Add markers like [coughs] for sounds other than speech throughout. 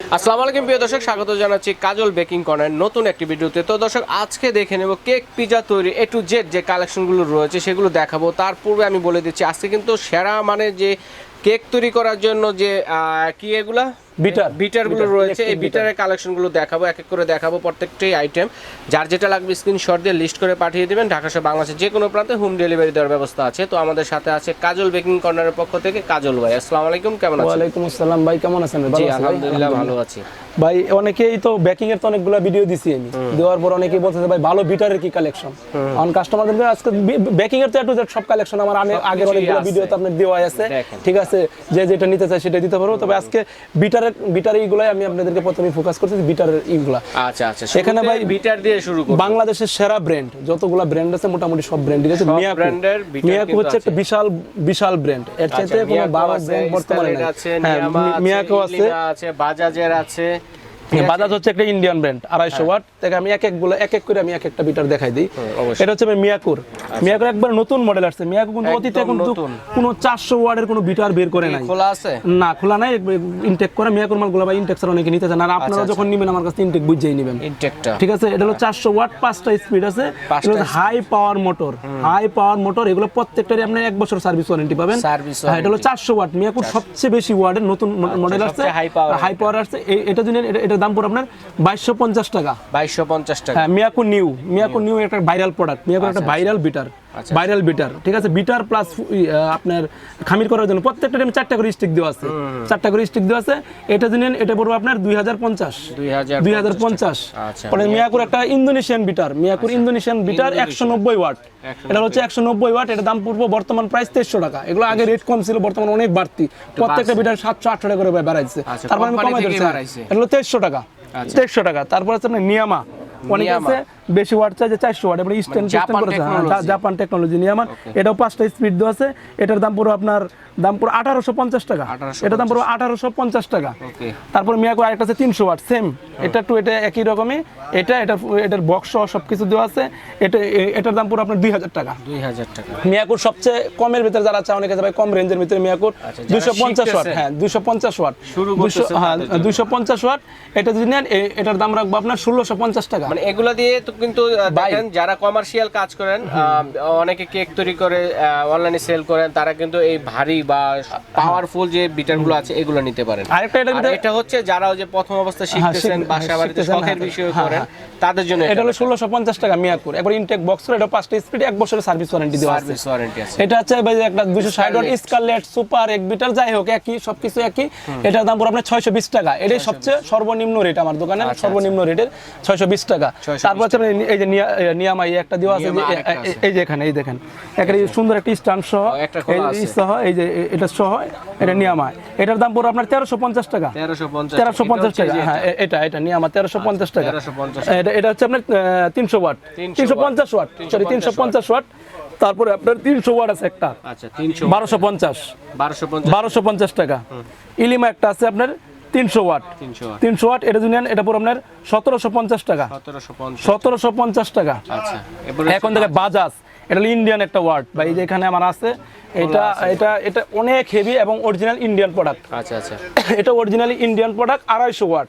আসসালামু আলাইকুম, প্রিয় দর্শক, স্বাগত জানাচ্ছি কাজল বেকিং কর্নার নতুন একটি ভিডিওতে। তো দর্শক, আজকে দেখে নেব কেক পিজা তৈরি এ টু জেড যে কালেকশনগুলো রয়েছে, সেগুলো দেখাবো। তার পূর্বে আমি বলে দিচ্ছি, আজকে কিন্তু সেরা মানে যে কেক তৈরি করার জন্য যে কি এগুলা? বিটার। বিটারগুলো বিটার, রয়েছে। এই বিটারের কালেকশনগুলো দেখাবো। এক এক করে দেখাবো প্রত্যেকটাই আইটেম যার যেটা লাগবে স্ক্রিনশট দিয়ে লিস্ট করে পাঠিয়ে দেবেন। ঢাকা সহ বাংলাদেশের যে কোনো প্রান্তে হোম ডেলিভারি দেওয়ার ব্যবস্থা আছে। তো আমাদের সাথে আছে কাজল বেকিং কর্নারের পক্ষ থেকে কাজল ভাই। আসসালামু আলাইকুম কেমন আছেন? ওয়ালাইকুম আসসালাম ভাই কেমন আছেন? জি আলহামদুলিল্লাহ ভালো আছি। ভাই অনেকেই তো ব্যাকিং এর তো অনেকগুলো ভিডিও দিছি আমি। দেওয়ার পর অনেকেই বলতেছে ভাই ভালো বিটারের কি কালেকশন অন কাস্টমারদের আজকে ব্যাকিং এর তো একটু সব কালেকশন আমার আগের অনেকগুলো ভিডিও তো আপনার দেওয়া আছে। ঠিক আছে যে যেটা নিতে চাই সেটা দিতে পারব তবে আজকে বিটারের বিটার এইগুলাই আমি আপনাদেরকে প্রথমে ফোকাস করতেছি বিটারের এইগুলা আচ্ছা আচ্ছা এখানে ভাই বিটার দিয়ে শুরু করব বাংলাদেশের সেরা ব্র্যান্ড যতগুলো ব্র্যান্ড আছে মোটামুটি সব ব্র্যান্ডই আছে। মিয়া ব্র্যান্ডের মিয়াকো হচ্ছে একটা। বিশাল বিশাল ব্র্যান্ড এর চাইতে কোনো বাবা ব্র্যান্ড বর্তমানে নাই। হ্যাঁ আছে মিয়াকো আছে আছে বাজাজের আছে? বাজাজ হচ্ছে একটা ইন্ডিয়ান ব্র্যান্ড আড়াইশো ওয়াট। থেকে আমি এক একগুলো এক এক করে আমি এক একটা বিটার দেখাই দিই। এটা হচ্ছে মিয়াকুর। মিয়াকুর একবার নতুন মডেল আসছে। মিয়াকুর কিন্তু অতীতে একদম কিন্তু কোনো চারশো ওয়ার্ডের কোনো বিটার বের করে নাই। খোলা আছে? না খোলা নাই। ইনটেক করে মিয়াকুর মালগুলো বা ইনটেক ছাড়া অনেকে নিতে চান আর আপনারা আচ্ছা। যখন নেবেন আমার কাছে ইনটেক বুঝেই নেবেন। ইনটেকটা ঠিক আছে? এটা হলো চারশো ওয়াট পাঁচটা স্পিড আছে। High power motor high power motor এগুলো প্রত্যেকটারই আপনি এক বছর সার্ভিস ওয়ারেন্টি পাবেন। হ্যাঁ এটা হলো চারশো ওয়াট। মিয়াকুর সবচেয়ে বেশি ওয়ার্ডের নতুন মডেল আসছে। high power হাই পাওয়ার আসছে। এটা নেন, এটা- এটার দাম পড়ে আপনার বাইশশো পঞ্চাশ টাকা। 2250 টাকা। হ্যাঁ মিয়াকো নিউ। Miyako new. একটা ভাইরাল প্রোডাক্ট মিয়াকু একটা ভাইরাল বিটার ভাইরাল বিটার ঠিক আছে? বিটার প্লাস আপনার খামির করার জন্য প্রত্যেকটা টাইমে চারটা করে স্টিক দেওয়া আছে। চারটা করে স্টিক দেওয়া আছে। এটা যদি নেন এটা পড়বে আপনার দুই হাজার পঞ্চাশ। 2050 দুই হাজার পঞ্চাশ। আচ্ছা, মিয়াকুর একটা ইন্দোনেশিয়ান বিটার মিয়াকুর ইন্দোনেশিয়ান বিটার একশো নব্বই ওয়াট এটা হচ্ছে একশো নব্বই ওয়াট এটা দাম পড়ব বর্তমান প্রাইস তেইশশো টাকা। এগুলো আগে রেট কম ছিল বর্তমান অনেক বাড়তি। প্রত্যেকটা বিটার সাতশো আটশো টাকা করে বাড়াইছে। আচ্ছা, তারপর আমি কমাই দিচ্ছি এটা হলো তেইশশো টাকা। আচ্ছা। তেইশশো টাকা। তারপর আছে আপনার নিয়ামা। অনেক আছে বেশি ওয়াট চাই যে চারশো ওয়াট এবার স্ট্যান্ড মানে করেছে হ্যাঁ, জাপান টেকনোলজি নিয়ামা এটাও পাঁচটা স্পিড দেওয়া আছে এটার দাম পুরো আপনার দাম পুরো আঠারোশো পঞ্চাশ টাকা। এটার দাম পুরো আঠারোশো পঞ্চাশ টাকা। তারপর মিয়াকো আরেকটা আছে তিনশো ওয়াট সেম এটা টু এটা একই রকমই। এটা এটা এটার বক্স সহ সব কিছু দেওয়া আছে। এটা এটার দাম পুরো আপনার দুই হাজার টাকা। 2000 টাকা। মিয়াকুর সবচেয়ে কমের ভিতরে যারা চায় অনেকে যাবে কম রেঞ্জের ভিতরে মিয়াকুর আচ্ছা, দুইশো পঞ্চাশ ওয়াট হ্যাঁ দুইশো পঞ্চাশ ওয়াট। দুইশো হ্যাঁ। দুইশো পঞ্চাশ ওয়াট। এটা যদি নেন এটার দাম রাখব আপনার ষোলোশো পঞ্চাশ টাকা। মানে এগুলা দিয়ে তো কিন্তু দেখেন যারা কমার্শিয়াল কাজ করেন অনেকে কেক তৈরি করে অনলাইনে সেল করেন তারা কিন্তু এই ভারী বা পাওয়ারফুল যে বিটারগুলো আছে এগুলো নিতে পারেন। আরেকটা এটা হচ্ছে যারা ওই যে প্রথম অবস্থা শিখতেছেন বাসা বাড়িতে শখের হ্যাঁ, বিষয় হ্যাঁ, করেন হ্যাঁ। তাদের জন্য এটা হলো ষোলোশো পঞ্চাশ টাকা মিয়াকুর একবার ইনটেক বক্স করে এটা পাঁচটা স্পিড এক বছরের সার্ভিস ওয়ারেন্টি দেওয়া আছে। সার্ভিস ওয়ারেন্টি আছে। এটা হচ্ছে ভাই একটা দুশো ষাট ওয়াট স্কারলেট সুপার এক বিটার যাই হোক একই সবকিছু একই। এটার দাম পড়ে আপনার ছয়শো বিশ টাকা। এটাই সবচেয়ে সর্বনিম্ন রেট আমার দোকানে আচ্ছা, সর্বনিম্ন রেটের ছয়শো বিশ টাকা। 620 তারপর হচ্ছে এই যে নিয়া- এ, একটা দেওয়া আছে নিয়ামা। এই যে এখানে এই দেখেন। একটা সুন্দর একটা স্ট্যান্ড সহ। সহ এই যে এটা সহ এটা নিয়ামা। এটার দাম পড়ে আপনার তেরোশো পঞ্চাশ টাকা। তেরোশো পঞ্চাশ টাকা। হ্যাঁ এটা এটা নিয়ামা তেরোশো পঞ্চাশ টাকা। এটা এটা হচ্ছে আপনার তিনশো ওয়াট। তিনশো পঞ্চাশ ওয়াট সরি তিনশো পঞ্চাশ ওয়াট। তারপরে আপনার তিনশো ওয়াট আছে একটা। আচ্ছা 300 বারোশো পঞ্চাশ। বারোশো পঞ্চাশ। টাকা। ইলিমা একটা আছে আপনার তিনশো ওয়াট। তিনশো ওয়াট। এটা যদি নেন এটা পুরো আপনার সতেরোশো পঞ্চাশ টাকা। সতেরোশো পঞ্চাশ। টাকা। আচ্ছা এখন থেকে বাজাজ এটা হলো ইন্ডিয়ান একটা ওয়ার্ড বা এই যে এখানে আমার আছে এটা এটা এটা অনেক হেভি এবং অরিজিনাল ইন্ডিয়ান প্রোডাক্ট আচ্ছা আচ্ছা। [coughs] এটা অরিজিনালি ইন্ডিয়ান প্রোডাক্ট আড়াইশো ওয়াট।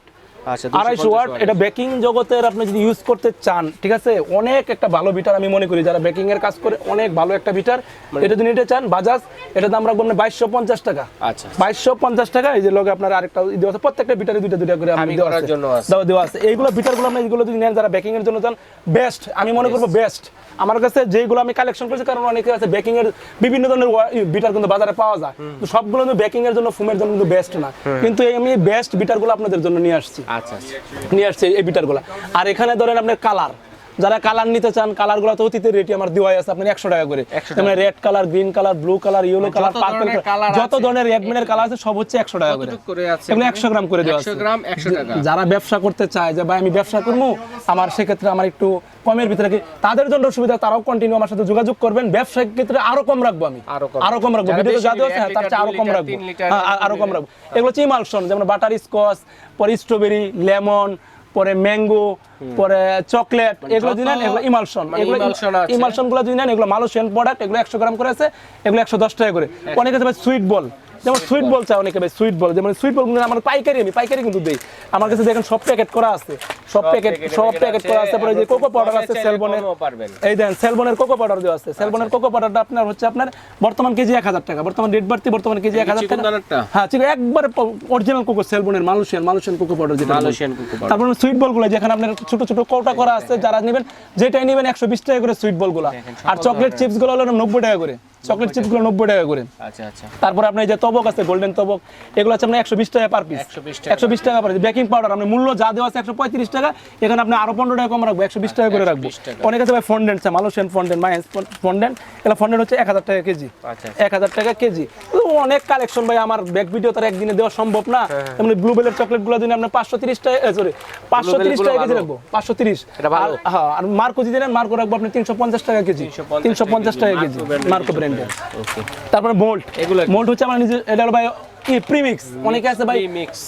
আড়াইশো ওয়াট এটা বেকিং জগতের আপনি যদি ইউজ করতে চান ঠিক আছে? অনেক একটা ভালো বিটার আমি মনে করি যারা বেকিং এর কাজ করে অনেক ভালো একটা বিটার। এটা যদি নিতে চান বাজাজ এটা দাম রাখব আপনার বাইশশো পঞ্চাশ টাকা। আচ্ছা। বাইশশো পঞ্চাশ টাকা এই যে লগে আপনার আরেকটা দেওয়া আছে প্রত্যেকটা বিটারে দুইটা দুইটা করে আমি দেওয়া আছে। দেওয়া দেওয়া আছে। এইগুলো বিটারগুলো আপনি এইগুলো যদি নেন যারা বেকিং এর জন্য চান বেস্ট আমি মনে করব বেস্ট আমার কাছে যেগুলো আমি কালেকশন করেছি কারণ অনেকে আছে বেকিং এর বিভিন্ন ধরনের বিটার কিন্তু বাজারে পাওয়া যায়। তো সবগুলো বেকিং এর জন্য ফুমের জন্য কিন্তু বেস্ট না। কিন্তু আমি বেস্ট বিটারগুলো আপনাদের জন্য নিয়ে আসছি। আচ্ছা আচ্ছা। নিয়ে আসছে এই বিটারগুলো। আর এখানে ধরেন আপনার কালার। যারা কালার নিতে চান কালারগুলো তো অতীতের রেটই আমার দেওয়া আছে আপনার একশো টাকা করে। 100 যেমন red colour green colour blue colour yellow colour purple colour যত ধরনের রেডমেনের কালার আছে সব হচ্ছে একশো টাকা করে। আছে এগুলো একশো গ্রাম করে দেওয়া আছে। 100 গ্রাম 100 টাকা। যারা ব্যবসা করতে চায় যে ভাই আমি ব্যবসা করব আমার সেক্ষেত্রে আমার একটু কমের ভিতরে কি তাদের জন্য সুবিধা তারাও কন্টিনিউ আমার সাথে যোগাযোগ করবেন। ব্যবসায়িক ক্ষেত্রে আরও কম রাখব আমি। আরও কম। রাখব। যারা ভিডিওতে বেশি যা দেওয়া আছে হ্যাঁ, তার চেয়ে আরও কম রাখব। হ্যাঁ, আর- আরও কম রাখব। এগুলো হচ্ছে ইমালশন যেমন বাটার স্কচ পরে স্ট্রবেরি লেমন পরে ম্যাঙ্গো পরে চকলেট এগুলো যদি নেন যত- এগুলো ইমালশন মানে এগুলো ইমালশনগুলো যদি নেন এগুলো মালয়েশিয়ান প্রোডাক্ট এগুলো একশো গ্রাম করে আছে এগুলো একশো দশ টাকা করে। অনেকে আছে সুইট বল যেমন সুইট বল চাই অনেকে ভাই সুইট বল যেমন সুইট বল কিন্তু আমার পাইকারি আমি পাইকারি কিন্তু দিই। আমার কাছে দেখেন সব প্যাকেট করা আছে। সব প্যাকেট সব প্যাকেট করা আছে তারপরে যে কোকো পাউডার আছে সেলবনের এই দেন সেলবনের কোকো পাউডার দেওয়া আছে। সেলবনের কোকো পাউডারটা আপনার হচ্ছে আপনার বর্তমান কেজি এক হাজার টাকা। বর্তমান রেট বাড়তি বর্তমান কেজি এক হাজার চিকন টাকা। হ্যাঁ ঠিক একবার অরিজিনাল কোকো সেলবনের মালয়েশিয়ান মালয়েশিয়ান কোকো পাউডার যেটা। Malaysian cocoa powder. তারপরে সুইট বলগুলো যেখানে আপনার ছোট ছোট কৌটা করা আছে যারা নেবেন যেটাই নেবেন একশো বিশ টাকা করে সুইট বলগুলো আর চকলেট। চিপসগুলো হলো নব্বই টাকা করে। চকলেট চিপসগুলো নব্বই টাকা করে। আচ্ছা আচ্ছা। তারপরে আপনার যে তবক আছে গোল্ডেন তবক এগুলো আছে আপনার একশো বিশ টাকা পার পিস একশো বিশ টাকা। পার বেকিং পাউডার আপনার মূল্য যা দেওয়া আছে একশো পঁয়ত্রিশ টাকা এখানে আপনি আরও পনেরো টাকা কম রাখব একশো বিশ টাকা করে রাখব। অনেক আছে ভাই ফন্ডেন্ট আছে মালয়েশিয়ান ফন্ডেন্ট মাইন্স ফন্ডেন্ট এগুলো ফন্ডেন্ট হচ্ছে এক হাজার টাকা কেজি। আচ্ছা। এক হাজার টাকা কেজি। অনেক কালেকশন ভাই আমার ব্যাক ভিডিও তার একদিনে দেওয়া সম্ভব না। হ্যাঁ, তেমনি ব্লু বেলের চকলেটগুলো দিন আপনার পাঁচশো তিরিশ টাকা সরি পাঁচশো তিরিশ টাকা কেজি রাখব পাঁচশো তিরিশ। হ্যাঁ আর মার্কো যদি নেন মার্কো রাখব আপনি তিনশো পঞ্চাশ টাকা কেজি। তিনশো পঞ্চাশ টাকা কেজি। মার্কো ব্র্যান্ডের ওকে তারপরে বোল্ট এগুলো বোল্ট মোল্ড হচ্ছে আমার নিজে এটা হলো ভাই কি প্রিমিক্স অনেকে আছে ভাই।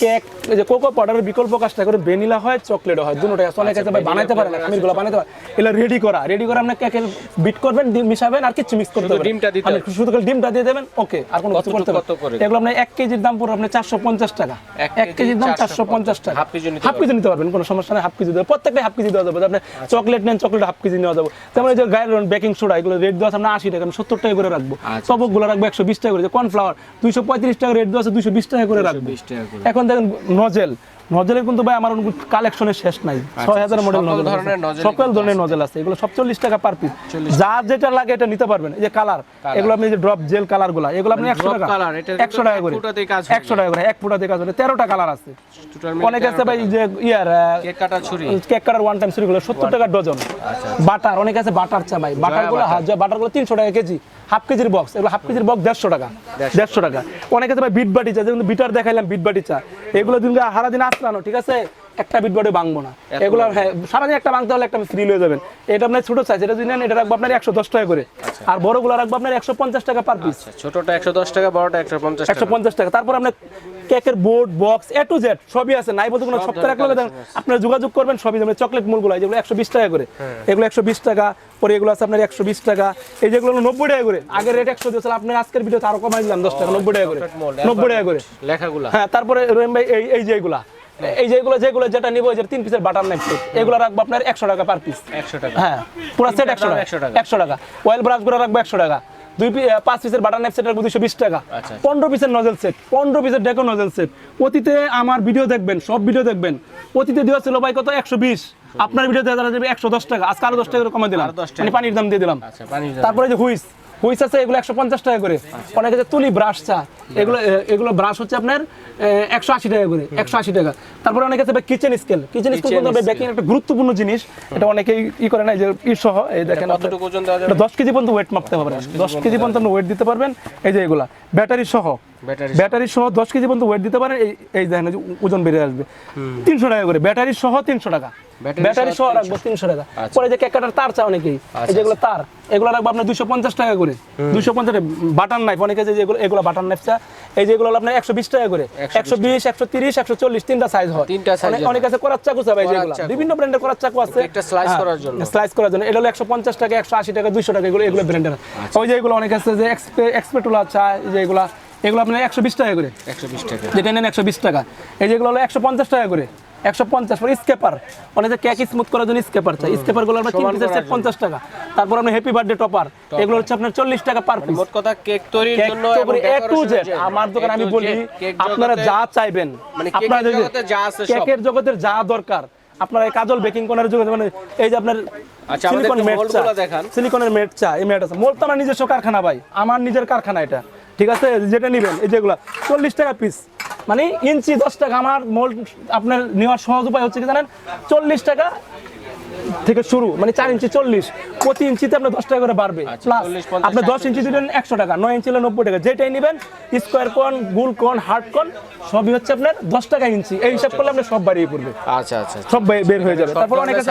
কেক যে কোকো পাউডারের বিকল্প কাজটা করে ভ্যানিলা হয় চকলেট হয় দুটোটাই আছে অনেকে আছে ভাই বানাইতে পারে না খামিরগুলো বানাইতে পারে। এগুলো রেডি করা। রেডি করে আপনি কেকে বিট করবেন ডিম মিশাবেন আর কিছু মিক্স করতে শুধু হবে ডিমটা দিতে হবে। শুধু ডিমটা দিয়ে দেবেন ওকে আর কোনো কিছু করতে হবে? এগুলো আপনার এক কেজির দাম পড়বে চারশো পঞ্চাশ টাকা। এক এক কেজির দাম 450 চারশো পঞ্চাশ টাকা। হাফ কেজি নিতে হাফ কেজি নিতে পারবেন কোনো সমস্যা নেই হাফ কেজি দেবে প্রত্যেকটা হাফ কেজি দেওয়া যাবে। আপনি আচ্ছা। চকলেট নেন চকলেট হাফ কেজি নেওয়া যাবে। তেমন এই যে গায়ের বেকিং সোডা এগুলো রেট দেওয়া আছে আপনার আশি টাকা আমি সত্তর টাকা করে রাখব। আচ্ছা। রাখব একশো বিশ টাকা করে। কর্নফ্লাওয়ার দুইশো পঁয়ত্রিশ টাকা রেট দেওয়া আছে দুইশো বিশ টাকা করে রাখব। 20 টাকা করে। এখন দেখেন নজেল। নজেলের কিন্তু ভাই আমার কালেকশনের শেষ নাই। ছয় হাজার মডেল আচ্ছা, নজেল সকল ধরনের নজেল আছে। এগুলো টাকা পার পিস যার যেটা লাগে এটা নিতে পারবেন। এই যে কালার এগুলো আপনি যে ড্রপ জেল কালারগুলা এগুলো আপনি একশো টাকা একশো টাকা করে। একশো টাকা করে এক ফুটাতে কাজ করে তেরোটা কালার আছে। অনেক আছে ভাই যে ইয়ার কেক কাটা ছুরি। কেক কাটার ওয়ান টাইম সত্তর টাকা ডজন বাটার অনেক আছে বাটার চা ভাই। বাটারগুলো হ্যাঁ বাটারগুলো তিনশো টাকা কেজি। হাফ কেজির বক্স এগুলো হাফ কেজির বক্স দেড়শো টাকা দেড়শো টাকা। অনেকে তোমার ভাই বিট বাটি চা যেমন বিটার দেখাইলাম বিট বাটি চা। এগুলো দিন সারাদিন আসলানো ঠিক আছে? একটা বিট বাটি ভাঙবো না। এগুলো হ্যাঁ সারাদিন একটা ভাঙতে হলে একটা ফ্রি হয়ে যাবেন। এটা আপনার ছোট সাইজ এটা যদি নেন এটা রাখব আপনার একশো দশ টাকা করে। আর বড়গুলো রাখব আপনার একশো পঞ্চাশ টাকা পার পিস আচ্ছা ছোটটা 110 টাকা বড়টা 150 একশো টাকা। পঞ্চাশ টাকা। তারপর আপনার কেকের board box A to Z সবই আছে। নাই বলতে কোনো সপ্তাহে ধরনের দেন। আপনারা যোগাযোগ করবেন সবই যেমন চকলেট মূলগুলো যেগুলো একশো বিশ টাকা করে। এগুলো একশো বিশ টাকা পরে এগুলো আছে আপনার একশো বিশ টাকা। এই যেগুলো নব্বই টাকা করে। আগের রেট একশো দিয়েছিল আপনার আজকের ভিডিওতে আরও কমাই দিলাম দশ টাকা নব্বই টাকা করে। নব্বই টাকা করে। লেখাগুলা। হ্যাঁ তারপরে রহিম ভাই এই এই যে যেগুলা এই যেগুলো যেগুলো যেটা নিবো যে তিন পিসের বাটার নাইফ সেট এগুলো রাখব আপনার একশো টাকা পার পিস 100 টাকা। হ্যাঁ পুরো সেট একশো টাকা। একশো টাকা। অয়েল রাখব একশো টাকা। দুই পাঁচ পিসের বাটার নাইফ সেট রাখব দুশো বিশ টাকা। আচ্ছা। পনেরো পিসের নজেল সেট পনেরো পিসের ডেকো নজেল সেট অতীতে আমার ভিডিও দেখবেন সব ভিডিও দেখবেন। অতীতে দেওয়া ছিল ভাই কত? একশো বিশ। আপনার ভিডিও দেওয়া যাবে একশো দশ টাকা। আজকে আরও দশ টাকা কমে দিলাম। আরও 10 মানে পানির দাম দিয়ে দিলাম। আচ্ছা তারপরে যে হুইস। হুইস আছে এগুলো একশো পঞ্চাশ টাকা করে। আচ্ছা। অনেকে যে তুলি ব্রাশ চা এগুলো এগুলো ব্রাশ হচ্ছে আপনার একশো আশি টাকা করে একশো আশি টাকা। তারপরে অনেকে আছে kitchen scale kitchen scale Kitchen কিন্তু বেকিং একটা গুরুত্বপূর্ণ জিনিস এটা অনেকেই ই করে না যে ই সহ এই দেখেন দশ কেজি পর্যন্ত ওয়েট মাপতে পারবেন দশ কেজি পর্যন্ত ওয়েট দিতে পারবেন এই যে এগুলা ব্যাটারি সহ। ব্যাটারি সহ। দশ কেজি পর্যন্ত ওয়েট দিতে পারেন এই দেখেন ওজন বেড়ে আসবে। তিনশো টাকা করে ব্যাটারি সহ তিনশো টাকা। ব্যাটারি সহ রাখব তিনশো টাকা। আচ্ছা। পরে যে কেক কাটার তার চা অনেকেই এই যেগুলো তার এগুলো রাখব আপনার দুশো পঞ্চাশ টাকা করে। দুশো পঞ্চাশ বাটার নাইফ অনেকে যে এগুলো বাটার নাইফ চা এই যেগুলো আপনার একশো বিশ টাকা করে। একশো বিশ একশো তিরিশ একশো চল্লিশ তিনটা সাইজ হয়। তিনটা সাইজ অনেক- আছে করার চাকু চাবে যেগুলো। বিভিন্ন ব্র্যান্ডের করার চাকু আছে। একটা স্লাইস করার জন্য। স্লাইস করার জন্য। এটা হলো একশো পঞ্চাশ টাকা একশো আশি টাকা দুইশো টাকা এগুলো এগুলো ব্র্যান্ডের আচ্ছা। ওই যে এগুলো অনেক আছে যে এক্সপেটুলা চায় যেগুলো এগুলো আপনার একশো বিশ টাকা করে। 120 টাকা। যেটা নেন একশো বিশ টাকা। এই যেগুলো হলো একশো পঞ্চাশ টাকা করে। একশো পঞ্চাশ পরে স্কেপার। অনেকে কেক স্মুথ করার জন্য স্কেপার চাই। আমরা তিন পিসের সেট পঞ্চাশ টাকা। তারপর আমরা হ্যাপি বার্থডে টপার এগুলো হচ্ছে আপনার চল্লিশ টাকা পার পিস মোট কথা কেক তৈরির জন্য Z, decoration-এর জন্য। আমার দোকানে আমি বলি আপনারা যা চাইবেন মানে কেকের আপনারা যদি- জগতে যা আছে কেকের জগতের যা দরকার আপনার এই কাজল বেকিং কোনার জগতে মানে এই যে আপনার সিলিকন একটু মেট চা সিলিকনের মেট চা এই মেট আছে। মোল তো আমার নিজস্ব কারখানা ভাই। আমার নিজের কারখানা এটা। ঠিক আছে? যেটা নেবেন এই যেগুলো। চল্লিশ টাকা পিস মানে ইঞ্চি দশ টাকা আমার মোল্ড আপনার নেওয়ার সহজ উপায় হচ্ছে কি জানেন? চল্লিশ টাকা থেকে শুরু মানে চার ইঞ্চি চল্লিশ প্রতি ইঞ্চিতে আপনার দশ টাকা করে বাড়বে। আচ্ছা, প্লাস আপনার দশ ইঞ্চি দিলেন একশো টাকা নয় ইঞ্চি হলে নব্বই টাকা। যেটাই নেবেন স্কোয়ার কোন গুল কোন হার্ড কোন সবই হচ্ছে আপনার দশ টাকা ইঞ্চি। এই হিসাব করলে আপনার সব বাড়িয়ে পড়বে। আচ্ছা আচ্ছা সব বের হয়ে যাবে। তারপর অনেক আছে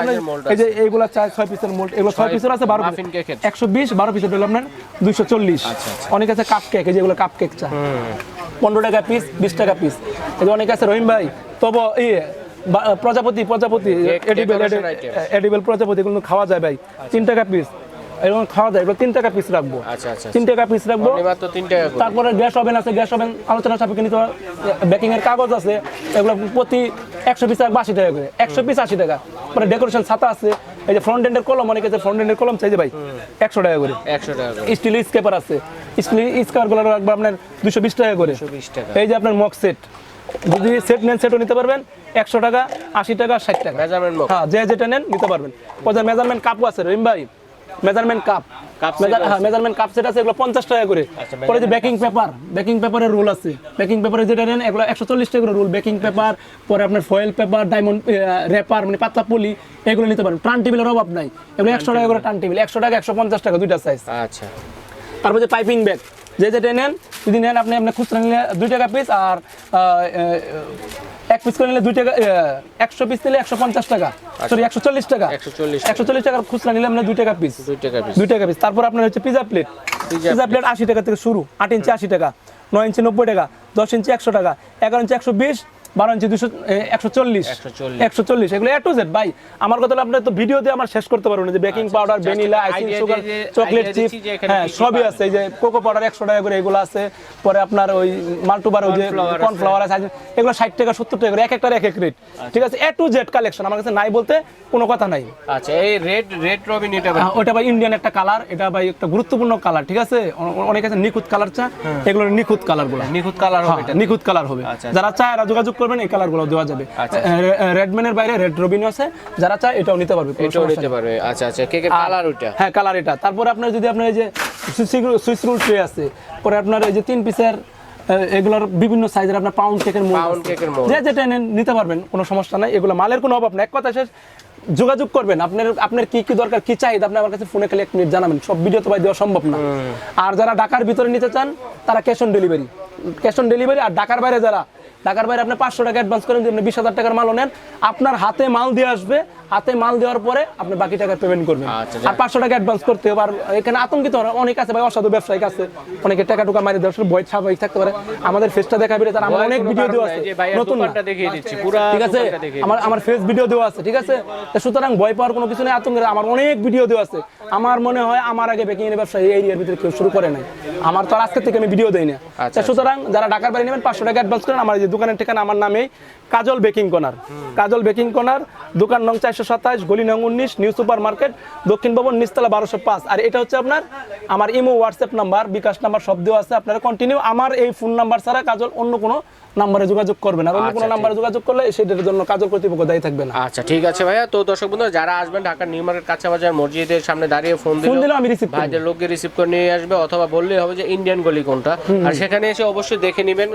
এই যে এইগুলো চার ছয় পিসের মোল্ড এগুলো ছয় পিসের আছে বারো একশো বিশ বারো পিসের পেলে আপনার দুইশো চল্লিশ। আচ্ছা, অনেক আছে কাপ কেক এই যেগুলো কাপ কেক চা। পনেরো টাকা পিস বিশ টাকা পিস এই যে অনেক আছে রহিম ভাই তব ইয়ে প্রজাপতি প্রজাপতি এডিবেল এডিবেল প্রজাপতি এগুলো খাওয়া যায় ভাই। তিন টাকা পিস এবং খাওয়া যায় এগুলো তিন টাকা পিস রাখব। আচ্ছা আচ্ছা তিন টাকা পিস রাখব। তারপরে গ্যাস ওভেন আছে গ্যাস ওভেন আলোচনা সাপেক্ষে নিতে বেকিং এর কাগজ আছে এগুলো প্রতি একশো পিস রাখব আশি টাকা করে। একশো পিস আশি টাকা। পরে ডেকোরেশন ছাতা আছে। এই যে ফ্রন্ট এন্ডের কলম অনেকে ফ্রন্ট এন্ডের কলম চাইছে ভাই একশো টাকা করে। একশো টাকা স্টিল স্কেপার আছে। স্টিল স্কেপারগুলো রাখব আপনার দুশো বিশ টাকা করে। এই যে আপনার মক সেট যদি সেট নেন সেটও নিতে পারবেন। একশো টাকা আশি টাকা ষাট টাকা। মেজারমেন্ট হ্যাঁ যে যেটা নেন নিতে পারবেন। পর্যায়ে মেজারমেন্ট কাপও আছে রহিম ভাই। মেজারমেন্ট কাপ হ্যাঁ মেজারমেন্ট কাপ সেট আছে এগুলো পঞ্চাশ টাকা করে। আচ্ছা, পরে যে বেকিং পেপার বেকিং পেপারের রোল আছে। বেকিং পেপারে যেটা নেন এগুলো একশো চল্লিশ টাকা করে রোল বেকিং পেপার পরে আপনার ফয়েল পেপার ডায়মন্ড র্যাপার মানে পাতলা পলি এগুলো নিতে পারেন টার্ন টেবিলের অভাব নাই। এগুলো একশো টাকা করে টার্ন টেবিল একশো টাকা একশো পঞ্চাশ টাকা দুইটা সাইজ আচ্ছা। তারপর যে পাইপিং ব্যাগ যে যেটা নেন যদি নেন আপনি আপনি খুচরা নিলে দুই টাকা পিস আর এক পিস করে নিলে দুই টাকা একশো পিস নিলে একশো পঞ্চাশ টাকা। সরি একশো চল্লিশ টাকা। 140 একশো চল্লিশ টাকার খুচরা নিলে আপনি দুই টাকা পিস দুই টাকা পিস দুই টাকা পিস তারপর আপনার হচ্ছে পিজা প্লেট পিজা প্লেট আশি টাকা থেকে শুরু। আট ইঞ্চি আশি টাকা নয় ইঞ্চি নব্বই টাকা দশ ইঞ্চি একশো টাকা এগারো ইঞ্চি একশো বিশ বারো ইঞ্চি দুশো একশো চল্লিশ। একশো চল্লিশ। এগুলো এ টু জেড ভাই। আমার কথা আপনার তো ভিডিও দিয়ে আমার শেষ করতে পারব না। যে baking powder vanilla icing sugar chocolate idea chip দিচ্ছি যে এখানে হ্যাঁ সবই আছে। এই যে কোকো পাউডার একশো টাকা করে এগুলো আছে। পরে আপনার ওই মাল্টুবার ওই যে কর্নফ্লাওয়ার আছে। এগুলো ষাট টাকা সত্তর টাকা করে এক একটার এক এক রেট ঠিক আছে? এ টু জেড কালেকশন আমার কাছে নাই বলতে কোনো কথা নাই। আচ্ছা এই রেড রেড রবিন এটা ওটা ভাই ইন্ডিয়ান একটা কালার এটা ভাই একটা গুরুত্বপূর্ণ কালার ঠিক আছে? অনেক আছে নিখুঁত কালার চা। এগুলো নিখুঁত কালারগুলো। নিখুঁত কালার হবে এটা। নিখুঁত কালার হবে। আচ্ছা, যারা চায় এরা যোগাযোগ করবেন এই কালারগুলো দেওয়া যাবে। আচ্ছা। রেডম্যানের বাইরে রেড রবিন আছে যারা চায় এটাও নিতে পারবে এটাও নিতে পারবে। আচ্ছা আচ্ছা কে কে কালার ওইটা? হ্যাঁ কালার এটা। তারপরে আপনার যদি আপনার এই যে সুইস রুল ট্রে আছে পরে আপনার এই যে তিন পিসের এগুলোর বিভিন্ন সাইজের আপনার পাউন্ড কেকের মোল্ড Pound cake এর যে যেটা নেন নিতে পারবেন কোনো সমস্যা নাই। এগুলো মালের কোনো অভাব নাই। এক কথা শেষ যোগাযোগ করবেন। আপনার আপনার কি কি দরকার কি চাহিদা আপনি আমার কাছে ফোনে খালি এক মিনিট জানাবেন। সব ভিডিও তো ভাই দেওয়া সম্ভব না। আর যারা ঢাকার ভিতরে নিতে চান তারা cash on delivery cash on delivery আর ঢাকার বাইরে যারা ঢাকার বাইরে আপনি পাঁচশো টাকা অ্যাডভান্স করেন আপনি বিশ হাজার টাকার মালও নেন। আপনার হাতে মাল দিয়ে আসবে হাতে মাল দেওয়ার পরে আপনি বাকি টাকা পেমেন্ট করবেন। আচ্ছা, আর পাঁচশো টাকা অ্যাডভান্স করতে হবে। আর এখানে আতঙ্কিত অনেক আছে ভাই অসাধু ব্যবসায়িক আছে। অনেকে টাকা টুকা মারি দেওয়ার ভয় স্বাভাবিক থাকতে পারে। আমাদের ফেসটা দেখাবে তার আমার অনেক ভিডিও দেওয়া আছে। নতুন ঠিক আছে আমার আমার ফেস ভিডিও দেওয়া আছে ঠিক আছে? সুতরাং ভয় পাওয়ার কোনো কিছু নেই আতঙ্কের আমার অনেক ভিডিও দেওয়া আছে। আমার মনে হয় আমার আগে বেকিং এর ব্যবসা এই এরিয়ার ভিতরে কেউ শুরু করে নাই। আমার তো আজকে থেকে আমি ভিডিও দেই না। আচ্ছা, সুতরাং যারা ঢাকার বাড়ি নেবেন পাঁচশো টাকা অ্যাডভান্স করেন। আমার এই যে দোকানের ঠিকানা আমার নামে Kajal baking corner. Kajal baking corner দোকান নং চারশো সাতাশ গলি নং উনিশ নিউ সুপার মার্কেট দক্ষিণ ভবন নিস্তলা বারোশো পাঁচ। আর এটা হচ্ছে আপনার, আমার imo, WhatsApp number, bKash number, সব দেওয়া আছে। আপনারা কন্টিনিউ আমার এই ফোন নাম্বার ছাড়া কাজল অন্য কোনো নাম্বারে যোগাযোগ করবেন আর অন্য কোনো আচ্ছা, নাম্বারে যোগাযোগ করলে সেটার জন্য কাজল কর্তৃপক্ষ দায়ী থাকবে না। আচ্ছা ঠিক আছে ভাইয়া। তো দর্শক বন্ধু যারা আসবেন ঢাকার নিউ মার্কেট কাঁচা বাজার মসজিদের সামনে দাঁড়িয়ে ফোন ফোন দিলে আমি রিসিভ করি ভাইদের লোককে রিসিভ করে নিয়ে আসবে অথবা বললেই হবে যে ইন্ডিয়ান গলি কোনটা। আর সেখানে এসে অবশ্যই দেখে নেবেন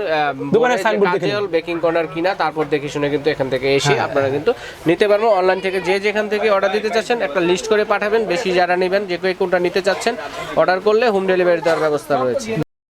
দোকানের signboard দেখে কাজল বেকিং কর্নার কিনা তারপর দেখে শুনে কিন্তু এখান থেকে এসে হ্যাঁ, আপনারা কিন্তু নিতে পারবেন। অনলাইন থেকে যে যেখান থেকে অর্ডার দিতে চাচ্ছেন একটা লিস্ট করে পাঠাবেন। বেশি যারা নেবেন যে কোনটা নিতে চাচ্ছেন অর্ডার করলে হোম ডেলিভারি দেওয়ার ব্যবস্থা রয়েছে।